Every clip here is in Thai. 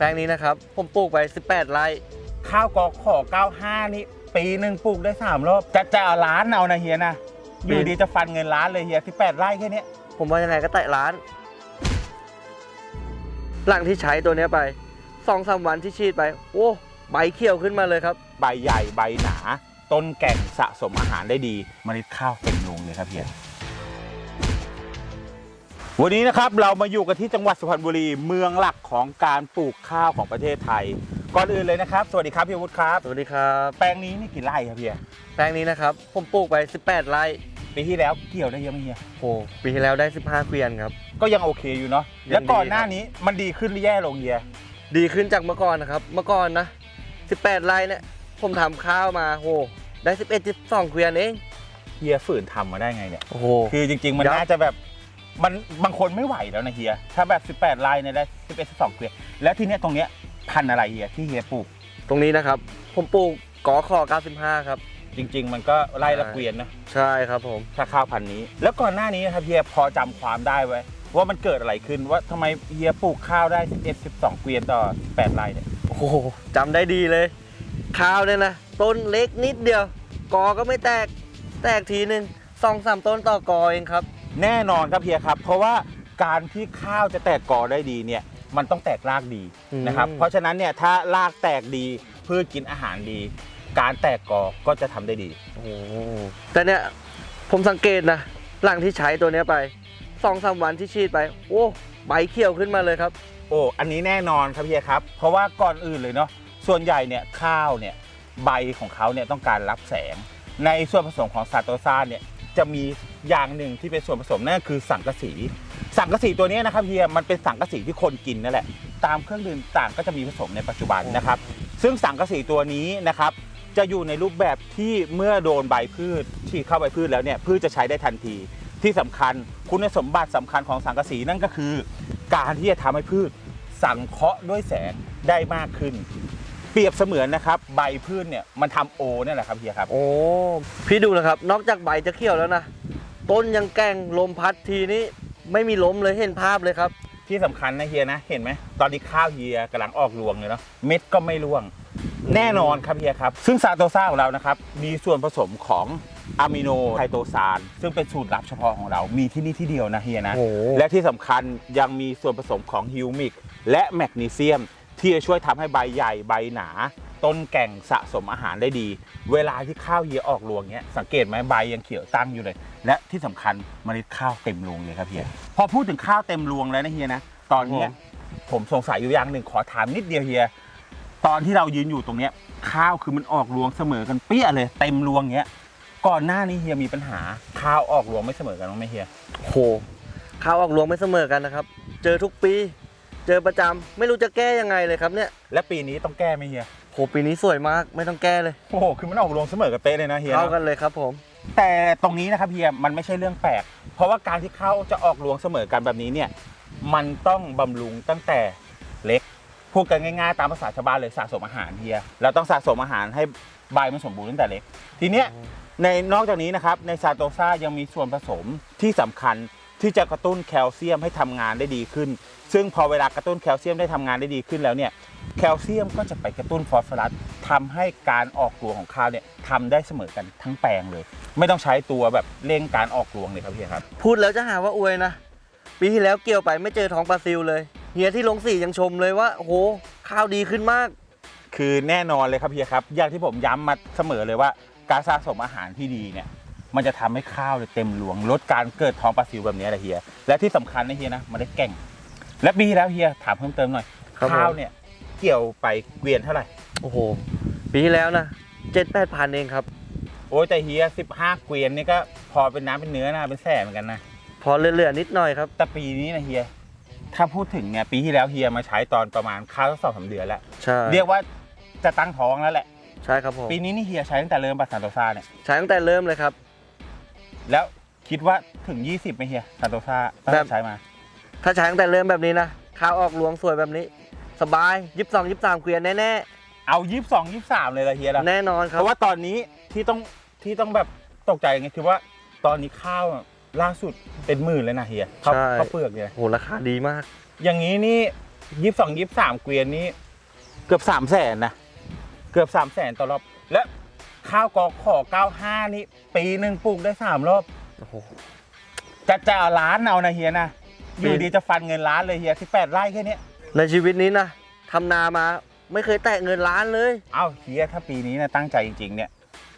แปลงนี้นะครับ ผมปลูกไป 18 ไร่ข้าวกอขอ 95 นี่ ปีหนึ่งปลูกได้สามรอบจะจะเอาล้านเอานะเฮียนะอยู่ดีจะฟันเงินล้านเลยเฮีย18ไร่แค่เนี้ยผมว่ายังไงก็แตะล้าน หลังที่ใช้ตัวเนี้ยไปสองสามวันที่ฉีดไป โอ้ใบเขียวขึ้นมาเลยครับ ใบใหญ่ใบหนา ต้นแก่งสะสมอาหารได้ดีเมล็ดข้าวเต็มลงเลยครับเฮีย วันนี้นะครับเรามาอยู่กันที่จังหวัดสุพรรณบุรีเมืองหลักของการปลูกข้าวของประเทศไทย ก่อนอื่นเลยนะครับ สวัสดีครับพี่วุฒิครับ สวัสดีครับ แปลงนี้นี่กี่ไร่ครับเฮียแปลงนี้นะครับผมปลูกไป 18 ไร่ปีที่แล้วเกี่ยวได้เยอะไหมเฮียโอ้ปีที่แล้วได้ 15เกวียนครับ ก็ยังโอเคอยู่เนาะยังดีแล้วก่อนหน้านี้มันดีขึ้นหรือแย่ลงเฮียดีขึ้นจากเมื่อก่อนนะครับ เมื่อก่อนนะ 18 ไร่เนี่ยผมทำข้าวมาโหได้ 11 12เกวียนเองเฮียฝืนทำมาได้ไงเนี่ยโอ้โหคือจริง ๆ มันยับน่าจะแบบ มันบางคนไม่ไหวแล้วนะเฮีย ถ้าแบบ 18ลายเนี่ยได้11 12เกวียนแล้วทีเนี้ยตรงเนี้ยพันธุ์อะไรเฮียที่เฮียปลูก ตรงนี้นะครับ ผมปลูกกอขอ95 ครับ จริง ๆ มันก็ไล่ละใช่เกวียนนะใช่ครับผม ถ้าข้าวพันธุ์นี้ แล้วก่อนหน้านี้นะครับเฮียพอจำความได้ไว้ ว่ามันเกิดอะไรขึ้นว่าทำไมเฮียปลูกข้าวได้ 11 12 เกวียนต่อ8ลายเนี่ยโอ้โหจำได้ดีเลย ข้าวเนี่ยนะต้นเล็กนิดเดียว กอก็ไม่แตกแตกทีหนึ่งสองสามต้นต่อกอเองครับ แน่นอนครับเฮียครับ เพราะว่าการที่ข้าวจะแตกกอได้ดีเนี่ยมันต้องแตกรากดีอืมนะครับ เพราะฉะนั้นเนี่ยถ้ารากแตกดีพืชกินอาหารดี การแตกกอก็จะทำได้ดีโอ้โหแต่เนี่ยผมสังเกตนะหลังที่ใช้ตัวเนี้ยไปสองสามวันที่ฉีดไป โอ้ใบเขียวขึ้นมาเลยครับ โอ้อันนี้แน่นอนครับเฮียครับ เพราะว่าก่อนอื่นเลยเนาะส่วนใหญ่เนี่ยข้าวเนี่ยใบของเขาเนี่ยต้องการรับแสง ในส่วนผสมของซาโตซานเนี่ย จะมีอย่างหนึ่งที่เป็นส่วนผสมนั่นก็คือสังกะสี สังกะสีตัวเนี้ยนะครับเฮียมันเป็นสังกะสีที่คนกินนั่นแหละตามเครื่องดื่มต่างก็จะมีผสมในปัจจุบันนะครับ ซึ่งสังกะสีตัวนี้นะครับจะอยู่ในรูปแบบที่เมื่อโดนใบพืชฉีดเข้าใบพืชแล้วเนี่ยพืชจะใช้ได้ทันที ที่สำคัญคุณสมบัติสำคัญของสังกะสีนั่นก็คือ การที่จะทำให้พืชสังเคราะห์ด้วยแสงได้มากขึ้น เปรียบเสมือนนะครับใบพืชเนี่ยมันทำโอเนี่ยแหละครับเฮียครับ โอ้พี่ดูนะครับ นอกจากใบจะเขียวแล้วนะต้นยังแกล้งลมพัดทีนี้ไม่มีล้มเลยเห็นภาพเลยครับ ที่สำคัญนะเฮียนะเห็นไหมตอนนี้ข้าวเฮียกำลังออกรวงเลยเนาะเม็ดก็ไม่ร่วง แน่นอนครับเฮียครับ ซึ่งซาโตซ่าของเรานะครับมีส่วนผสมของอะมิโนไคโตซานซึ่งเป็นสูตรลับเฉพาะของเรา มีที่นี่ที่เดียวนะเฮียนะ โอ้โห และที่สำคัญยังมีส่วนผสมของฮิวมิกและแมกนีเซียม ที่จะช่วยทำให้ใบใหญ่ใบหนา ต้นแก่งสะสมอาหารได้ดี เวลาที่ข้าวเฮียออกรวงเนี้ยสังเกตไหมใบยังเขียวตั้งอยู่เลย และที่สำคัญเมล็ดข้าวเต็มรวงเลยครับเฮียพอพูดถึงข้าวเต็มรวงแล้วนะเฮียนะตอนเนี้ยผมสงสัยอยู่อย่างหนึ่งขอถามนิดเดียวเฮียตอนที่เรายืนอยู่ตรงเนี้ยข้าวคือมันออกรวงเสมอกันเปี้ยเลย เต็มรวงเงี้ยก่อนหน้านี้เฮียมีปัญหาข้าวออกรวงไม่เสมอกันบ้างไหมเฮียโอ้โหข้าวออกรวงไม่เสมอกันนะครับ เจอทุกปี เจอประจำไม่รู้จะแก้ยังไงเลยครับเนี่ยและปีนี้ต้องแก้ไหมเฮีย โหปีนี้สวยมากไม่ต้องแก้เลยโอ้โห คือมันออกรวงเสมอกันเป๊ะเลยนะเฮียเข้าเนอะกันเลยครับผม แต่ตรงนี้นะครับเฮียมันไม่ใช่เรื่องแปลก เพราะว่าการที่ข้าวจะออกรวงเสมอกันแบบนี้เนี่ย มันต้องบำรุงตั้งแต่เล็ก พูดกันง่ายๆ ตามภาษาชาวบ้านเลยสะสมอาหารเฮีย เราต้องสะสมอาหารให้ใบมันสมบูรณ์ตั้งแต่เล็ก ทีเนี้ยในนอกจากนี้นะครับในซาโตซ่ายังมีส่วนผสมที่สำคัญ ที่จะกระตุ้นแคลเซียมให้ทำงานได้ดีขึ้น ซึ่งพอเวลากระตุ้นแคลเซียมได้ทำงานได้ดีขึ้นแล้วเนี่ยแคลเซียมก็จะไปกระตุ้นฟอสฟอรัสทำให้การออกรวงของข้าวเนี่ยทำได้เสมอกันทั้งแปลงเลย ไม่ต้องใช้ตัวแบบเร่งการออกรวงเลยครับพี่ครับ พูดแล้วจะหาว่าอวยนะ ปีที่แล้วเกี่ยวไปไม่เจอท้องปลาซิวเลยเฮียที่ลงสียังชมเลยว่าโอ้โหข้าวดีขึ้นมาก คือแน่นอนเลยครับพี่ครับอย่างที่ผมย้ำมาเสมอเลยว่าการสะสมอาหารที่ดีเนี่ย มันจะทำให้ข้าวเนี่ยเต็มรวงลดการเกิดท้องปลาซิวแบบนี้แหละเฮียและที่สำคัญนะเฮียนะมันได้แก่ง และปีที่แล้วเฮียถามเพิ่มเติมหน่อยครับผมข้าวเนี่ยเกี่ยวไปเกวียนเท่าไหร่โอ้โหปีที่แล้วนะเจ็ดแปดพันเองครับ โอ้ยแต่เฮีย15เกวียนนี่ก็พอเป็นน้ำเป็นเนื้อนะเป็นแสนเหมือนกันนะพอเหลือๆนิดหน่อยครับ แต่ปีนี้นะเฮียถ้าพูดถึงเนี่ยปีที่แล้วเฮียมาใช้ตอนประมาณข้าวสักสองสามเดือนแล้วใช่เรียกว่าจะตั้งท้องแล้วแหละใช่ครับผมปีนี้นี่เฮียใช้ตั้งแต่เริ่มปัสสันโตซาเนี่ยใช้ตั้งแต่เริ่มเลยครับ แล้วคิดว่าถึง 20ไหมเฮียซันโตซาตั้งแบแต่บใช้มา ถ้าใช้ตั้งแต่เริ่มแบบนี้นะข้าวออกรวงสวยแบบนี้ สบายยิบสองยิบสามเกวียนแน่เอายี่สิบสองยี่สามเลยละเฮียละๆแน่นอนคเพรับราะว่าตอนนี้ที่ต้องที่ต้องแบบตกใจไงคือว่าตอนนี้ข้าวอะล่าสุดเป็นหมื่นเลยนะเฮียเขาใช่เขาวเปลือกเนี่ย โหราคาดีมาก อย่างนี้นี่ยี่สิบสองยี่สิบสามเกวียนนี้เกือบสามแสนนะ เกือบสามแสนต่อรอบและ ข้าวกอขอเก้าห้านี่ ปีหนึ่งปลูกได้สามรอบ โอ้โห จะจะเอาล้านเอานะเฮียนะอปียู่ดีจะฟันเงินล้านเลยเฮียที่แปดไร่แค่เนี้ยในชีวิตนี้นะทำนามาไม่เคยแตะเงินล้านเลย เอ้าเฮียถ้าปีนี้นะตั้งใจจริงๆเนี่ย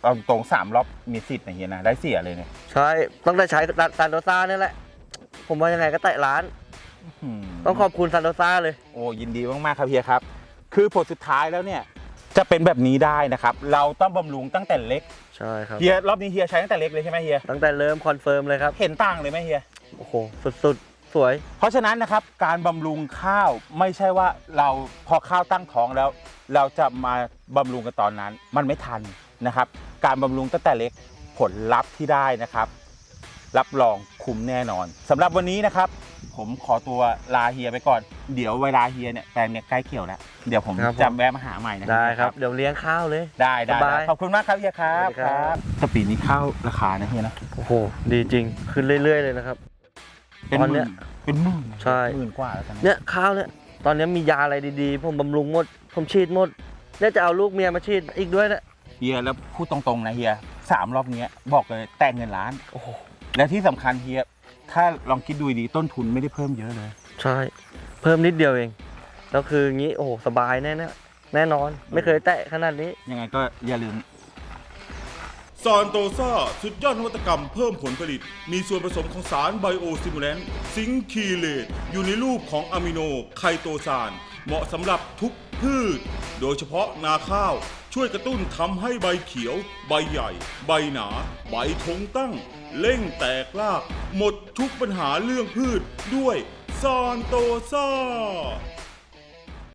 เอาตรงสามรอบมีสิทธิ์นะเฮียนะได้เสียเลยเนี่ยใช่ต้องได้ใช้ซันโดซ่านี่แหละ ผมว่ายังไงก็แตะล้านอืมต้องขอบคุณซันโดซ่าเลย โอ้ยินดีมากๆครับเฮียครับ คือผลสุดท้ายแล้วเนี่ย จะเป็นแบบนี้ได้นะครับ เราต้องบำรุงตั้งแต่เล็กใช่ครับ เฮียรอบนี้เฮียใช้ตั้งแต่เล็กเลยใช่ไหมเฮียตั้งแต่เริ่มคอนเฟิร์มเลยครับ เห็นต่างเลยไหมเฮีย โอ้โห สุดๆ สวย เพราะฉะนั้นนะครับการบำรุงข้าวไม่ใช่ว่าเราพอข้าวตั้งท้องแล้ว เราจะมาบำรุงกันตอนนั้น มันไม่ทันนะครับ การบำรุงตั้งแต่เล็กผลลัพธ์ที่ได้นะครับ รับรองคุ้มแน่นอนสำหรับวันนี้นะครับ ผมขอตัวลาเฮียไปก่อน เดี๋ยวเวลาเฮียเนี่ยแปลงเนี่ยใกล้เกี่ยวแล้ว เดี๋ยวผมครับผม จะแวะมาหาใหม่นะได้ครับ เดี๋ยวเลี้ยงข้าวเลย ได้ได้สบายได้ขอบคุณมากครับเฮียครับสวัสดีครับ แต่ปีนี้ข้าวราคานะเฮียนะโอ้โห ดีจริง ขึ้นเรื่อย ๆ เลยนะครับ เป็นตอนหเนี้มื่ยนเป็นหมื่นใช่ หมื่นกว่าแล้วกันนะเนี่ยข้าวเนี่ย ตอนนี้มียาอะไรดีๆ ผมบำรุงหมด ผมฉีดหมด เนี่ยจะเอาลูกเมียมาฉีดอีกด้วยนะ เฮียแล้วพูดตรงๆนะเฮียสามรอบเนี้ยบอกเลยแต่เงินล้าน โอ้โห และที่สำคัญเฮีย ถ้าลองคิดดูดีต้นทุนไม่ได้เพิ่มเยอะเลย ใช่ เพิ่มนิดเดียวเอง แล้วคืองี้โอ้โหสบายแน่ๆแน่นอน ไม่เคยแตะขนาดนี้ ยังไงก็อย่าลืมซานโตซาสุดยอดนวัตกรรมเพิ่มผลผลิต มีส่วนผสมของสารไบโอซิมูแลนต์ซิงคีเลตอยู่ในรูปของอะมิโนไคโตซาน เหมาะสำหรับทุกพืช โดยเฉพาะนาข้าว ช่วยกระตุ้นทำให้ใบเขียว ใบใหญ่ ใบหนา ใบทงตั้ง เล่งแตกราก หมดทุกปัญหาเรื่องพืชด้วยซอนโตซา